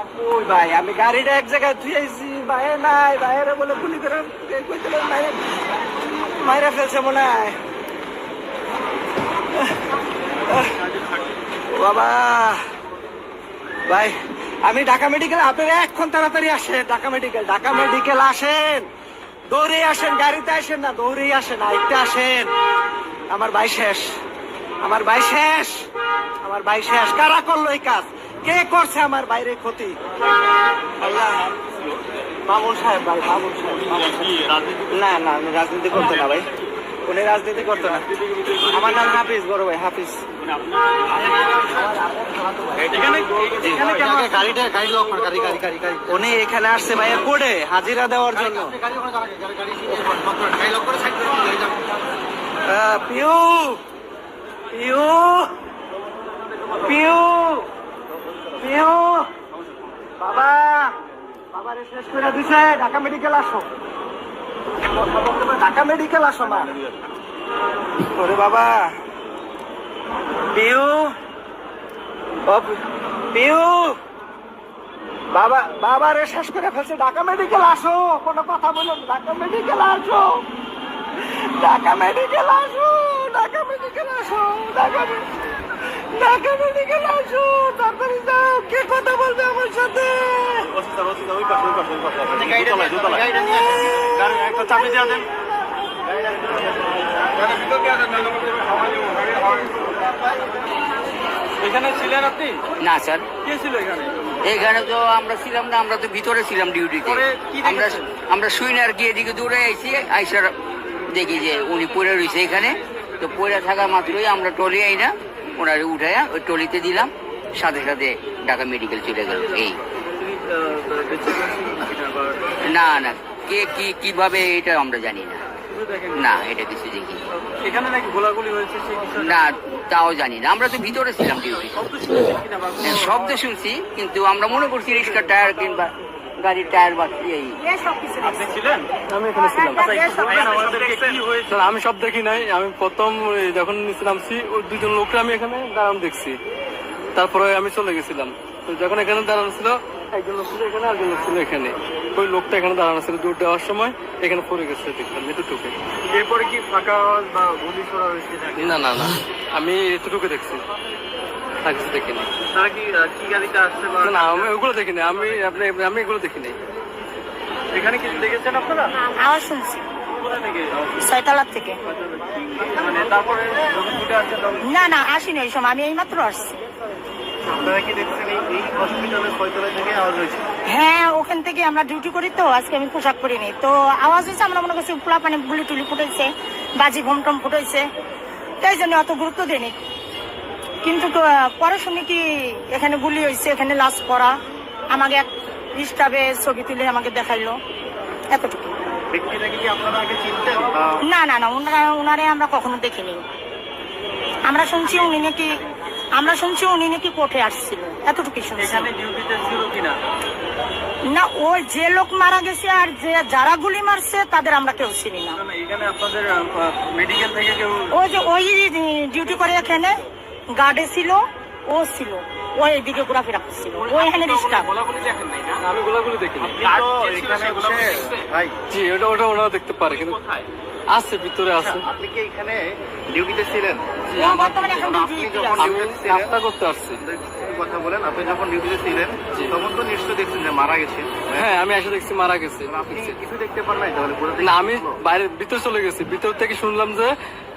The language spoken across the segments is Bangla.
আমি ভাই, আমি ঢাকা মেডিকেল, আপনারা এখন তাড়াতাড়ি আসেন, ঢাকা মেডিকেল ঢাকা মেডিকেল আসেন, দৌড়ে আসেন, গাড়িতে আসেন না দৌড়ে আসেন, আইতে আসেন। আমার ভাই শেষ, আমার ভাই শেষ, আমার ভাই শেষ। কারা করল এই কাজ? কে করছে আমার বাইরে ক্ষতি? মামুন সাহেব ভাই মামুন সাহেব না না উনি রাজনীতি করতো না ভাই। উনি রাজনীতি করতো না। আমার নাম হাফিজ বড় ভাই হাফিজ। উনি এখানে আসছে ভাইয়া কোডে হাজিরা দেওয়ার জন্য। পিউ পিউ পিউ। বাবা, বাবারে শেষ করে দিছে, ঢাকা মেডিকেল আসো। ঢাকা মেডিকেল আসো ফেলছে, ঢাকা মেডিকেল আসো, কোনো কথা বলুন ঢাকা মেডিকেল আসো। ঢাকা মেডিকেল আসো, ঢাকা মেডিকেল আসো, ঢাকা ঢাকা মেডিকেল আসো তাড়াতাড়ি যাও কে কথা বলবে আমার সাথে? গাড়িটা নিয়ে আসেন একটা চাবি দিয়ে দেন। এখানে ছিলেন আপনি? না স্যার। কে ছিল এখানে? এখানে তো আমরা ছিলাম না আমরা তো ভিতরে ছিলাম ডিউটিতে কি আমরা? আমরা শুই না আর কি এদিকে দূরে আইছি আইসার দেখি যে উনি পড়ে রয়েছে এখানে। তো পড়ে থাকা মাত্রই আমরা টলি আই না ওনারে উঠাইয়া ওই টলিতে দিলাম সাথে সাথে ঢাকা মেডিকেল চলে গেল। এই। না না কে কি কীভাবে এটা আমরা জানি না। না এটা কিছু দেখি। এখানে নাকি গোলাগুলি হয়েছে না তাও জানি না। আমরা তো ভিতরে ছিলাম ডিউটি হ্যাঁ, শব্দ শুনছি কিন্তু আমরা মনে করছি রিক্সার টায়ার কিংবা গাড়ির টায়ার বাকি এই আপনি ছিলেন? আমি এখানে ছিলাম। কি হয়েছে? স্যার আমি সব দেখি নাই। আমি প্রথম যখন নিচে নামছি ওই দুজন লোকরা আমি এখানে দাঁড়ানো দেখছি। তারপরে আমি চলে গেছিলাম। তো যখন এখানে দাঁড়ানো ছিল একজন লোক ছিল এখানে একজন লোক ছিল এখানে। ওই লোকটা এখানে দাঁড়ানো ছিল দৌড় দেওয়ার সময় এখানে পড়ে গেছে দেখলাম এতটুকু। এরপরে কি ফাঁকা আওয়াজ বা গুলি ছোড়া হয়েছে না না না। আমি এতটুকু দেখছি। দেখিনি। তারা কি আহ, কি গাড়িতে আসছে বা না, আমি ওগুলো দেখিনি। আমি আপনি আমি এগুলো দেখিনি। এখানে কিছু দেখেছেন আপনারা? আওয়াজ শুনছি। থেকে? ছয়তলার থেকে। মানে না না আসিনি ওই সময়। আমি এইমাত্র আসছি। হ্যাঁ ওখান থেকে আমরা ডিউটি করি তো আজকে আমি পোশাক তো আওয়াজ হয়েছে আমরা মনে করছি পানি গুলি টুলি ফুটেছে বাজি ফুটেছে। তাই জন্য অত গুরুত্ব দেয়নি। কিন্তু পরে শুনি কি এখানে গুলি হয়েছে এখানে লাশ পড়া। আমাকে এক স্টাফে ছবি তুলে আমাকে দেখাইলো এতটুকু। না না না ওনারা ওনারে আমরা কখনো দেখিনি। আমরা শুনছি উনি নাকি আমরা শুনছি উনি নাকি কোর্টে আসছিল। এতটুকু শুনছি। এখানে ডিউটিতে ছিল কিনা? না ওই যে লোক মারা গেছে আর যে যারা গুলি মারছে তাদের আমরা কেউ চিনি না। না, না, এখানে আপনাদের মেডিকেল থেকে কেউ ওই যে ওই ডিউটি করে এখানে গার্ডে ছিল ও ছিল। ও এইদিকে ঘোরাফেরা করছিল। ও এখানে স্টাফ আমি গোলাগুলি দেখিনি। তো এখানে এসে ভাই জি ওটা ওটা দেখতে পারে কিন্তু আছে ভিতরে আছে। আপনি কি এখানে ডিউটিতে ছিলেন? ও বর্তমানে এখন আপনি ডিউটিতে ছিলেন নাস্তা করতে আসছি। কথা বলেন আপনি যখন ডিউটিতে ছিলেন তখন তো নিশ্চয় দেখছেন যে মারা গেছে হ্যাঁ আমি এসে দেখছি মারা গেছে। আপনি কিছু দেখতে পারেন নাই তাহলে পুরো না আমি বাইরে ভিতরে চলে গেছি। ভিতর থেকে শুনলাম যে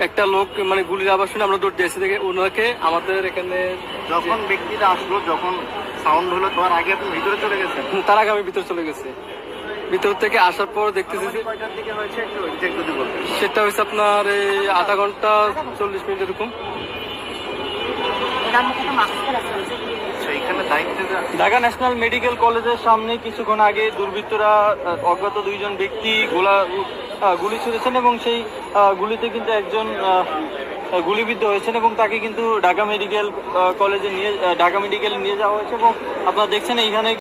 একটা লোক মানে গুলির আবার শুনে আমরা দৌড় দিয়েছি দেখে ওনাকে আমাদের এখানে যখন ব্যক্তিটা আসলো যখন সাউন্ড হলো তার আগে আপনি ভিতরে চলে গেছেন? তার আগে আমি ভিতরে চলে গেছি। ভিতর থেকে আসার পর দেখতেছি যে সেটা হয়েছে আপনার এই আধা ঘণ্টা চল্লিশ মিনিট এরকম। আচ্ছা, ঢাকা ন্যাশনাল মেডিকেল কলেজের সামনে কিছুক্ষণ আগে দুর্বৃত্তরা অজ্ঞাত দুইজন ব্যক্তি গোলা গুলি ছুড়েছেন এবং সেই গুলিতে কিন্তু একজন গুলিবিদ্ধ হয়েছেন এবং তাকে কিন্তু ঢাকা মেডিকেল কলেজে নিয়ে ঢাকা মেডিকেল নিয়ে যাওয়া হয়েছে এবং আপনারা দেখছেন এইখানে